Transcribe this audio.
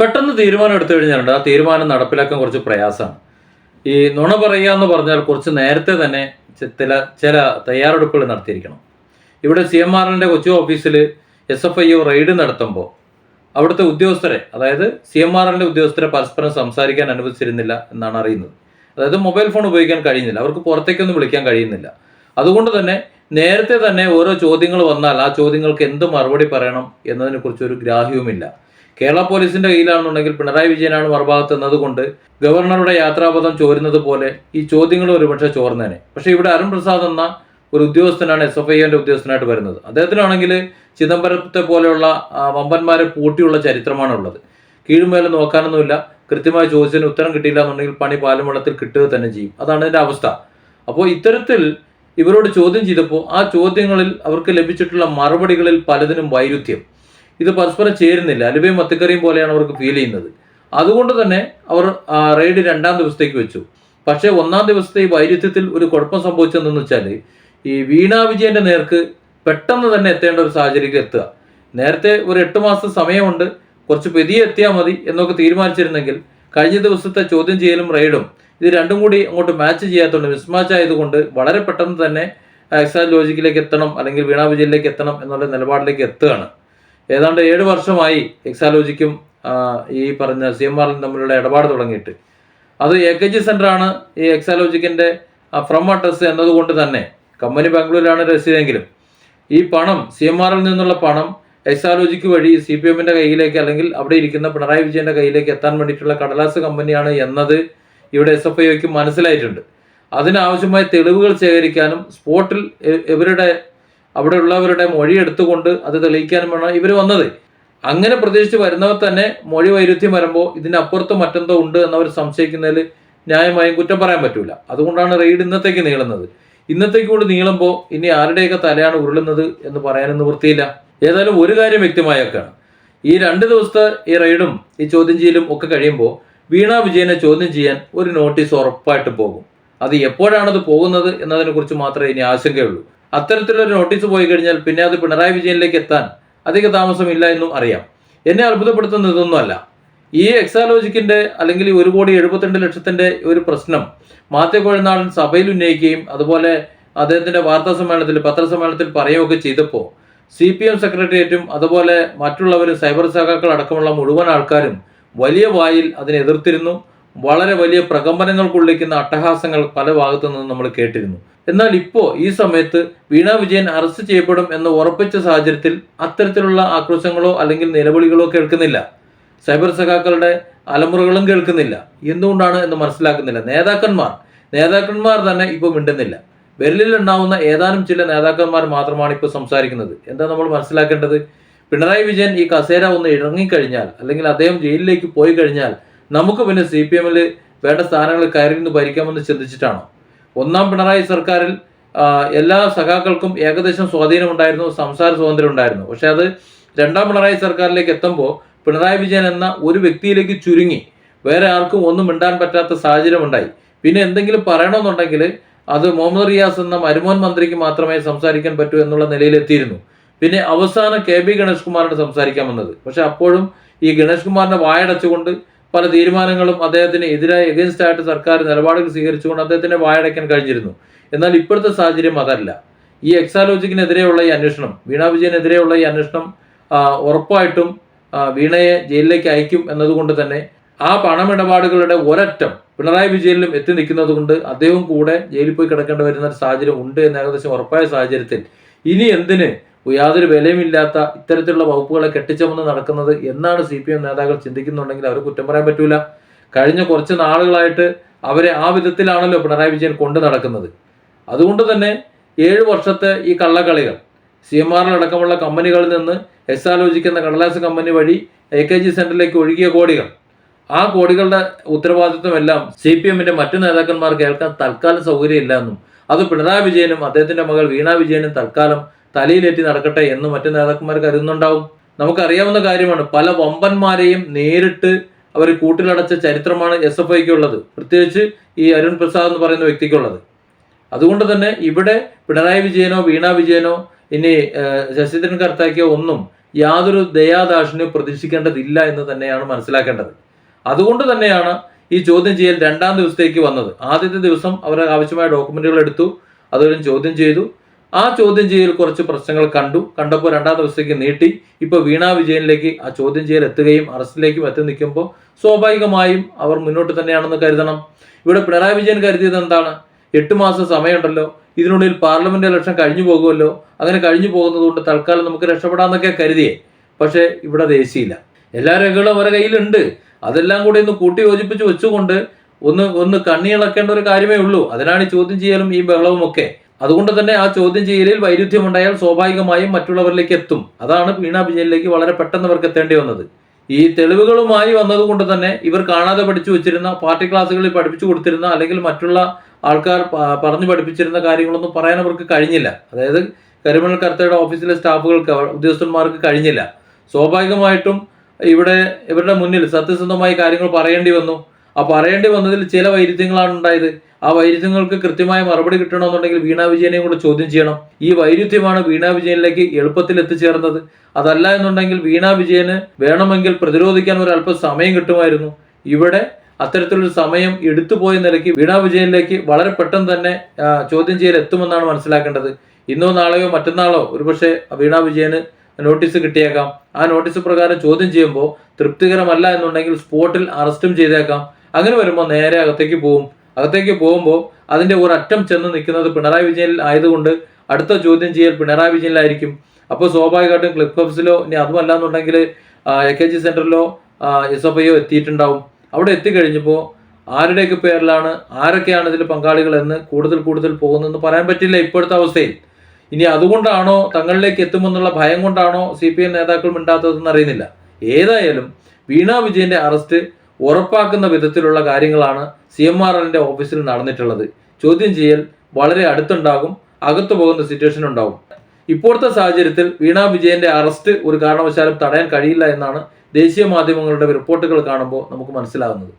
പെട്ടെന്ന് തീരുമാനം എടുത്തു കഴിഞ്ഞാലുണ്ട്. ആ തീരുമാനം നടപ്പിലാക്കാൻ കുറച്ച് പ്രയാസമാണ്. ഈ നുണ പറയുക എന്ന് പറഞ്ഞാൽ കുറച്ച് നേരത്തെ തന്നെ ചില ചില തയ്യാറെടുപ്പുകൾ നടത്തിയിരിക്കണം. ഇവിടെ സി എം ആർ എന്റെ കൊച്ചി ഓഫീസിൽ S F I O raid നടത്തുമ്പോൾ അവിടുത്തെ ഉദ്യോഗസ്ഥരെ അതായത് സി എം ആർ എന്റെ ഉദ്യോഗസ്ഥരെ പരസ്പരം സംസാരിക്കാൻ അനുവദിച്ചിരുന്നില്ല എന്നാണ് അറിയുന്നത്. അതായത് മൊബൈൽ ഫോൺ ഉപയോഗിക്കാൻ കഴിയുന്നില്ല. അവർക്ക് പുറത്തേക്കൊന്നും വിളിക്കാൻ കഴിയുന്നില്ല. അതുകൊണ്ട് തന്നെ നേരത്തെ തന്നെ ഓരോ ചോദ്യങ്ങൾ വന്നാൽ ആ ചോദ്യങ്ങൾക്ക് എന്ത് മറുപടി പറയണം എന്നതിനെ കുറിച്ച് ഒരു ഗ്രാഹ്യവുമില്ല. കേരള പോലീസിന്റെ കയ്യിലാണെന്നുണ്ടെങ്കിൽ പിണറായി വിജയനാണ് മറുഭാഗത്ത് എന്നതുകൊണ്ട് ഗവർണറുടെ യാത്രാപഥം ചോരുന്നത് പോലെ ഈ ചോദ്യങ്ങൾ ഒരുപക്ഷെ ചോർന്നേനെ. പക്ഷേ ഇവിടെ അരുൺ പ്രസാദ് എന്ന ഒരു ഉദ്യോഗസ്ഥനാണ് എസ് എഫ് ഐന്റെ ഉദ്യോഗസ്ഥനായിട്ട് വരുന്നത്. അദ്ദേഹത്തിനാണെങ്കിൽ ചിദംബരത്തെ പോലെയുള്ള വമ്പന്മാരെ പൂട്ടിയുള്ള ചരിത്രമാണ് ഉള്ളത്. കീഴുമേലെ നോക്കാനൊന്നുമില്ല. കൃത്യമായി ചോദിച്ചതിന് ഉത്തരം കിട്ടിയില്ല എന്നുണ്ടെങ്കിൽ പണി പാലും കിട്ടുക തന്നെ ചെയ്യും. അതാണ് ഇതിന്റെ അവസ്ഥ. അപ്പോൾ ഇത്തരത്തിൽ ഇവരോട് ചോദ്യം ചെയ്തപ്പോൾ ആ ചോദ്യങ്ങളിൽ അവർക്ക് ലഭിച്ചിട്ടുള്ള മറുപടികളിൽ പലതിനും വൈരുദ്ധ്യം. ഇത് പരസ്പരം ചേരുന്നില്ല. അലുവയും മത്തിക്കറിയും പോലെയാണ് അവർക്ക് ഫീൽ ചെയ്യുന്നത്. അതുകൊണ്ട് തന്നെ അവർ റെയ്ഡ് രണ്ടാം ദിവസത്തേക്ക് വെച്ചു. പക്ഷേ ഒന്നാം ദിവസത്തെ ഈ വൈരുദ്ധ്യത്തിൽ ഒരു കുഴപ്പം സംഭവിച്ചതെന്ന് വെച്ചാൽ ഈ വീണ വിജയന്റെ നേർക്ക് പെട്ടെന്ന് തന്നെ എത്തേണ്ട ഒരു സാഹചര്യത്തിൽ എത്തുക. നേരത്തെ ഒരു എട്ട് മാസം സമയമുണ്ട്. കുറച്ച് പെതിയെ എത്തിയാൽ മതി എന്നൊക്കെ തീരുമാനിച്ചിരുന്നെങ്കിൽ കഴിഞ്ഞ ദിവസത്തെ ചോദ്യം ചെയ്യലും റെയ്ഡും ഇത് രണ്ടും കൂടി അങ്ങോട്ട് മാച്ച് ചെയ്യാത്തതുകൊണ്ട് മിസ്മാച്ച് ആയതുകൊണ്ട് വളരെ പെട്ടെന്ന് തന്നെ എക്സാൽ ലോജിക്കിലേക്ക് എത്തണം അല്ലെങ്കിൽ വീണാ വിജയിലേക്ക് എത്തണം എന്നുള്ള നിലപാടിലേക്ക് എത്തുകയാണ്. ഏതാണ്ട് ഏഴ് വർഷമായി എക്സാലോജിക്കും ഈ പറഞ്ഞ സി എം ആറിലും തമ്മിലുള്ള ഇടപാട് തുടങ്ങിയിട്ട്. അത് എ കെ ജി സെന്ററാണ് ഈ എക്സാലോജിക്കിന്റെ ഫ്രം അഡ്രസ് എന്നതുകൊണ്ട് തന്നെ. കമ്പനി ബാംഗ്ലൂരിലാണ് രസീതെങ്കിലും ഈ പണം സി എം ആറിൽ നിന്നുള്ള പണം എക്സാലോജിക്ക് വഴി സി പി എമ്മിന്റെ കയ്യിലേക്ക് അല്ലെങ്കിൽ അവിടെ ഇരിക്കുന്ന പിണറായി വിജയന്റെ കയ്യിലേക്ക് എത്താൻ വേണ്ടിയിട്ടുള്ള കടലാസ് കമ്പനിയാണ് എന്നത് ഇവിടെ എസ് എഫ് ഐക്ക് മനസ്സിലായിട്ടുണ്ട്. അതിനാവശ്യമായ തെളിവുകൾ ശേഖരിക്കാനും സ്പോട്ടിൽ ഇവരുടെ അവിടെ ഉള്ളവരുടെ മൊഴി എടുത്തുകൊണ്ട് അത് തെളിയിക്കാനുമാണ് ഇവർ വന്നത്. അങ്ങനെ പ്രതീക്ഷിച്ച് വരുന്നവർ തന്നെ മൊഴി വൈരുദ്ധ്യം വരുമ്പോൾ ഇതിനപ്പുറത്ത് മറ്റെന്തോ ഉണ്ട് എന്നവർ സംശയിക്കുന്നതിൽ ന്യായമായും കുറ്റം പറയാൻ പറ്റൂല. അതുകൊണ്ടാണ് റെയ്ഡ് ഇന്നത്തേക്ക് നീളുന്നത്. ഇന്നത്തേക്ക് കൂടി നീളുമ്പോൾ ഇനി ആരുടെയൊക്കെ തലയാണ് ഉരുളുന്നത് എന്ന് പറയാനും നിവൃത്തിയില്ല. ഏതായാലും ഒരു കാര്യം വ്യക്തമായേക്കാണ് ഈ രണ്ട് ദിവസത്തെ ഈ റെയ്ഡും ഈ ചോദ്യം ചെയ്യലും ഒക്കെ കഴിയുമ്പോൾ വീണ വിജയനെ ചോദ്യം ചെയ്യാൻ ഒരു നോട്ടീസ് ഉറപ്പായിട്ട് പോകും. അത് എപ്പോഴാണത് പോകുന്നത് എന്നതിനെക്കുറിച്ച് മാത്രമേ ഇനി ആശങ്കയുള്ളൂ. അത്തരത്തിലൊരു നോട്ടീസ് പോയി കഴിഞ്ഞാൽ പിന്നെ അത് പിണറായി വിജയനിലേക്ക് എത്താൻ അധിക താമസമില്ല എന്നും അറിയാം. എന്നെ അത്ഭുതപ്പെടുത്തുന്ന ഇതൊന്നുമല്ല ഈ എക്സാലോജിക്കിന്റെ അല്ലെങ്കിൽ ഒരു കോടി എഴുപത്തിരണ്ട് ലക്ഷത്തിന്റെ ഒരു പ്രശ്നം മാത്യു കൊഴുന്നാടൻ സഭയിൽ ഉന്നയിക്കുകയും അതുപോലെ അദ്ദേഹത്തിന്റെ വാർത്താ സമ്മേളനത്തിൽ പത്രസമ്മേളനത്തിൽ പറയുകയൊക്കെ ചെയ്തപ്പോൾ സി പി എം സെക്രട്ടേറിയറ്റും അതുപോലെ മറ്റുള്ളവരും സൈബർ സഖാക്കൾ അടക്കമുള്ള മുഴുവൻ ആൾക്കാരും വലിയ വായിൽ അതിനെ എതിർത്തിരുന്നു. വളരെ വലിയ പ്രകമ്പനങ്ങൾ കൊള്ളിക്കുന്ന അട്ടഹാസങ്ങൾ പല ഭാഗത്തു നിന്നും നമ്മൾ കേട്ടിരുന്നു. എന്നാൽ ഇപ്പോൾ ഈ സമയത്ത് വീണ വിജയൻ അറസ്റ്റ് ചെയ്യപ്പെടും എന്ന് ഉറപ്പിച്ച സാഹചര്യത്തിൽ അത്തരത്തിലുള്ള ആക്രോശങ്ങളോ അല്ലെങ്കിൽ നിലവിളികളോ കേൾക്കുന്നില്ല. സൈബർ സഖാക്കളുടെ അലമുറകളും കേൾക്കുന്നില്ല. എന്തുകൊണ്ടാണ് എന്ന് മനസ്സിലാക്കുന്നില്ല. നേതാക്കന്മാർ നേതാക്കന്മാർ തന്നെ ഇപ്പോൾ മിണ്ടുന്നില്ല. വിരലിലുണ്ടാവുന്ന ഏതാനും ചില നേതാക്കന്മാർ മാത്രമാണ് ഇപ്പോൾ സംസാരിക്കുന്നത്. എന്താ നമ്മൾ മനസ്സിലാക്കേണ്ടത്? പിണറായി വിജയൻ ഈ കസേര ഒന്ന് ഇറങ്ങിക്കഴിഞ്ഞാൽ അല്ലെങ്കിൽ അദ്ദേഹം ജയിലിലേക്ക് പോയി കഴിഞ്ഞാൽ നമുക്ക് പിന്നെ സി പി എമ്മിൽ വേണ്ട സ്ഥാനങ്ങൾ കയറി നിന്ന് ഭരിക്കാമെന്ന് ചിന്തിച്ചിട്ടാണോ? ഒന്നാം പിണറായി സർക്കാരിൽ എല്ലാ സഖാക്കൾക്കും ഏകദേശം സ്വാധീനമുണ്ടായിരുന്നു സംസാര സ്വാതന്ത്ര്യം ഉണ്ടായിരുന്നു. പക്ഷെ അത് രണ്ടാം പിണറായി സർക്കാരിലേക്ക് എത്തുമ്പോൾ പിണറായി വിജയൻ എന്ന ഒരു വ്യക്തിയിലേക്ക് ചുരുങ്ങി. വേറെ ആർക്കും ഒന്നും മിണ്ടാൻ പറ്റാത്ത സാഹചര്യം ഉണ്ടായി. പിന്നെ എന്തെങ്കിലും പറയണമെന്നുണ്ടെങ്കിൽ അത് മുഹമ്മദ് റിയാസ് എന്ന മരുമോൻ മന്ത്രിക്ക് മാത്രമേ സംസാരിക്കാൻ പറ്റൂ എന്നുള്ള നിലയിലെത്തിയിരുന്നു പിന്നെ അവസാനം കെ ബി ഗണേഷ് കുമാറിനോട് സംസാരിക്കാൻ വന്നത് പക്ഷെ അപ്പോഴും ഈ ഗണേഷ് കുമാറിനെ വായടച്ചുകൊണ്ട് പല തീരുമാനങ്ങളും അദ്ദേഹത്തിന് എതിരായി എഗൻസ്റ്റ് ആയിട്ട് സർക്കാർ നിലപാടുകൾ സ്വീകരിച്ചുകൊണ്ട് അദ്ദേഹത്തിന്റെ വായടയ്ക്കാൻ കഴിഞ്ഞിരുന്നു. എന്നാൽ ഇപ്പോഴത്തെ സാഹചര്യം അതല്ല. ഈ എക്സാലോജിക്കിനെതിരെയുള്ള ഈ അന്വേഷണം വീണ വിജയനെതിരെയുള്ള ഈ അന്വേഷണം ഉറപ്പായിട്ടും വീണയെ ജയിലിലേക്ക് അയക്കും എന്നതുകൊണ്ട് തന്നെ ആ പണമിടപാടുകളുടെ ഒരറ്റം പിണറായി വിജയനിലും എത്തി നിൽക്കുന്നത് കൊണ്ട് അദ്ദേഹം കൂടെ ജയിലിൽ പോയി കിടക്കേണ്ടി വരുന്ന ഒരു സാഹചര്യം ഉണ്ട് എന്ന് ഏകദേശം ഉറപ്പായ സാഹചര്യത്തിൽ. ഇനി എന്തിന് യാതൊരു വിലയുമില്ലാത്ത ഇത്തരത്തിലുള്ള വകുപ്പുകളെ കെട്ടിച്ചമന്ന് നടക്കുന്നത് എന്നാണ് സി പി എം നേതാക്കൾ ചിന്തിക്കുന്നുണ്ടെങ്കിൽ അവർ കുറ്റം പറയാൻ പറ്റൂല. കഴിഞ്ഞ കുറച്ച് നാളുകളായിട്ട് അവരെ ആ വിധത്തിലാണല്ലോ പിണറായി വിജയൻ കൊണ്ടു നടക്കുന്നത്. അതുകൊണ്ട് തന്നെ ഏഴ് വർഷത്തെ ഈ കള്ളക്കളികൾ സി എം ആറിലടക്കമുള്ള കമ്പനികളിൽ നിന്ന് എസ് ആലോചിക്കുന്ന കടലാസ് കമ്പനി വഴി എ കെ ജി സെന്ററിലേക്ക് ഒഴുകിയ കോടികൾ. ആ കോടികളുടെ ഉത്തരവാദിത്വമെല്ലാം സി പി എമ്മിന്റെ മറ്റു നേതാക്കന്മാർ കേൾക്കാൻ തൽക്കാലം സൗകര്യമില്ല എന്നും അത് പിണറായി വിജയനും അദ്ദേഹത്തിന്റെ മകൾ വീണ വിജയനും തൽക്കാലം തലയിലേറ്റി നടക്കട്ടെ എന്ന് മറ്റു നേതാക്കന്മാർ കരുതുന്നുണ്ടാവും. നമുക്കറിയാവുന്ന കാര്യമാണ് പല വമ്പന്മാരെയും നേരിട്ട് അവർ കൂട്ടിലടച്ച ചരിത്രമാണ് എസ് എഫ് ഐക്ക് ഉള്ളത്. പ്രത്യേകിച്ച് ഈ അരുൺ പ്രസാദ് എന്ന് പറയുന്ന വ്യക്തിക്കുള്ളത്. അതുകൊണ്ട് തന്നെ ഇവിടെ പിണറായി വിജയനോ വീണ വിജയനോ ഇനി ശശിധരൻ കർത്താക്കിയോ ഒന്നും യാതൊരു ദയാദാക്ഷിണ്യവും പ്രതീക്ഷിക്കേണ്ടതില്ല എന്ന് തന്നെയാണ് മനസ്സിലാക്കേണ്ടത്. അതുകൊണ്ട് തന്നെയാണ് ഈ ചോദ്യം ചെയ്യൽ രണ്ടാം ദിവസത്തേക്ക് വന്നത്. ആദ്യത്തെ ദിവസം അവർ ആവശ്യമായ ഡോക്യുമെന്റുകൾ എടുത്തു അതുവരും ചോദ്യം ചെയ്തു. ആ ചോദ്യം ചെയ്യൽ കുറച്ച് പ്രശ്നങ്ങൾ കണ്ടു. കണ്ടപ്പോൾ രണ്ടാം ദിവസത്തേക്ക് നീട്ടി. ഇപ്പോൾ വീണ വിജയനിലേക്ക് ആ ചോദ്യം ചെയ്യൽ എത്തുകയും അറസ്റ്റിലേക്കും എത്തി നിൽക്കുമ്പോൾ സ്വാഭാവികമായും അവർ മുന്നോട്ട് തന്നെയാണെന്ന് കരുതണം. ഇവിടെ പിണറായി വിജയൻ കരുതിയത് എന്താണ്? എട്ട് മാസം സമയമുണ്ടല്ലോ. ഇതിനുള്ളിൽ പാർലമെന്റ് ഇലക്ഷൻ കഴിഞ്ഞു പോകുമല്ലോ. അങ്ങനെ കഴിഞ്ഞു പോകുന്നതുകൊണ്ട് തൽക്കാലം നമുക്ക് രക്ഷപ്പെടാമെന്നൊക്കെ കരുതിയേ. പക്ഷേ ഇവിടെ ദേശീയില്ല എല്ലാ രേഖകളും അവരുടെ കയ്യിലുണ്ട്. അതെല്ലാം കൂടി ഒന്ന് കൂട്ടി യോജിപ്പിച്ച് വെച്ചുകൊണ്ട് ഒന്ന് ഒന്ന് കണ്ണിയിളക്കേണ്ട ഒരു കാര്യമേ ഉള്ളൂ. അതിനാണ് ഈ ചോദ്യം ചെയ്യലും ഈ ബഹളവും ഒക്കെ അതുകൊണ്ട് തന്നെ ആ ചോദ്യം ചെയ്യലിൽ വൈരുദ്ധ്യമുണ്ടായാൽ സ്വാഭാവികമായും മറ്റുള്ളവരിലേക്ക് എത്തും. അതാണ് വീണ വിജയനിലേക്ക് വളരെ പെട്ടെന്ന് അവർക്ക് എത്തേണ്ടി വന്നത്. ഈ തെളിവുകളുമായി വന്നതുകൊണ്ട് തന്നെ ഇവർ കാണാതെ പഠിച്ചു വെച്ചിരുന്ന പാർട്ടി ക്ലാസ്സുകളിൽ പഠിപ്പിച്ചു കൊടുത്തിരുന്ന അല്ലെങ്കിൽ മറ്റുള്ള ആൾക്കാർ പറഞ്ഞു പഠിപ്പിച്ചിരുന്ന കാര്യങ്ങളൊന്നും പറയാൻ അവർക്ക് കഴിഞ്ഞില്ല. അതായത് കരിമണൽ കർത്തയുടെ ഓഫീസിലെ സ്റ്റാഫുകൾക്ക് ഉദ്യോഗസ്ഥന്മാർക്ക് കഴിഞ്ഞില്ല. സ്വാഭാവികമായിട്ടും ഇവിടെ ഇവരുടെ മുന്നിൽ സത്യസന്ധമായി കാര്യങ്ങൾ പറയേണ്ടി വന്നു. ആ പറയേണ്ടി വന്നതിൽ ചില വൈരുദ്ധ്യങ്ങളാണ് ഉണ്ടായത്. ആ വൈരുദ്ധ്യങ്ങൾക്ക് കൃത്യമായ മറുപടി കിട്ടണമെന്നുണ്ടെങ്കിൽ വീണ വിജയനെയും കൂടെ ചോദ്യം ചെയ്യണം. ഈ വൈരുദ്ധ്യമാണ് വീണ വിജയനിലേക്ക് എളുപ്പത്തിൽ എത്തിച്ചേർന്നത്. അതല്ല എന്നുണ്ടെങ്കിൽ വീണ വിജയന് വേണമെങ്കിൽ പ്രതിരോധിക്കാൻ ഒരു അല്പം സമയം കിട്ടുമായിരുന്നു. ഇവിടെ അത്തരത്തിലൊരു സമയം എടുത്തുപോയ നിലയ്ക്ക് വീണ വിജയനിലേക്ക് വളരെ പെട്ടെന്ന് തന്നെ ചോദ്യം ചെയ്യൽ എത്തുമെന്നാണ് മനസ്സിലാക്കേണ്ടത്. ഇന്നോ നാളെയോ മറ്റന്നാളോ ഒരുപക്ഷെ വീണ വിജയന് നോട്ടീസ് കിട്ടിയേക്കാം. ആ നോട്ടീസ് പ്രകാരം ചോദ്യം ചെയ്യുമ്പോൾ തൃപ്തികരമല്ല എന്നുണ്ടെങ്കിൽ സ്പോട്ടിൽ അറസ്റ്റും ചെയ്തേക്കാം. അങ്ങനെ വരുമ്പോൾ നേരെ അകത്തേക്ക് പോകും അകത്തേക്ക് പോകുമ്പോൾ അതിന്റെ ഒരറ്റം ചെന്ന് നിൽക്കുന്നത് പിണറായി വിജയനിൽ ആയതുകൊണ്ട് അടുത്ത ചോദ്യം ചെയ്യൽ പിണറായി വിജയനിലായിരിക്കും. അപ്പോൾ സ്വാഭാവികമായിട്ടും ക്ലിപ്പ് ഹൗസിലോ ഇനി അതുമല്ല എന്നുണ്ടെങ്കിൽ എ കെ ജി സെന്ററിലോ എസ് എഫ് ഐയോ എത്തിയിട്ടുണ്ടാവും. അവിടെ എത്തിക്കഴിഞ്ഞപ്പോൾ ആരുടെയൊക്കെ പേരിലാണ് ആരൊക്കെയാണ് ഇതിൽ പങ്കാളികൾ എന്ന് കൂടുതൽ കൂടുതൽ പോകുന്നതെന്ന് പറയാൻ പറ്റില്ല ഇപ്പോഴത്തെ അവസ്ഥയിൽ. ഇനി അതുകൊണ്ടാണോ തങ്ങളിലേക്ക് എത്തുമെന്നുള്ള ഭയം കൊണ്ടാണോ സി പി എം നേതാക്കൾ മിണ്ടാത്തതെന്ന് അറിയുന്നില്ല. ഏതായാലും വീണാ വിജയന്റെ അറസ്റ്റ് ഉറപ്പാക്കുന്ന വിധത്തിലുള്ള കാര്യങ്ങളാണ് സി എം ആർ എല്ലിന്റെ ഓഫീസിൽ നടന്നിട്ടുള്ളത്. ചോദ്യം ചെയ്യൽ വളരെ അടുത്തുണ്ടാകും അകത്തു പോകുന്ന സിറ്റുവേഷൻ ഉണ്ടാകും ഇപ്പോഴത്തെ സാഹചര്യത്തിൽ വീണ വിജയന്റെ അറസ്റ്റ് ഒരു കാരണവശാലും തടയാൻ കഴിയില്ല എന്നാണ് ദേശീയ മാധ്യമങ്ങളുടെ റിപ്പോർട്ടുകൾ കാണുമ്പോൾ നമുക്ക് മനസ്സിലാകുന്നത്.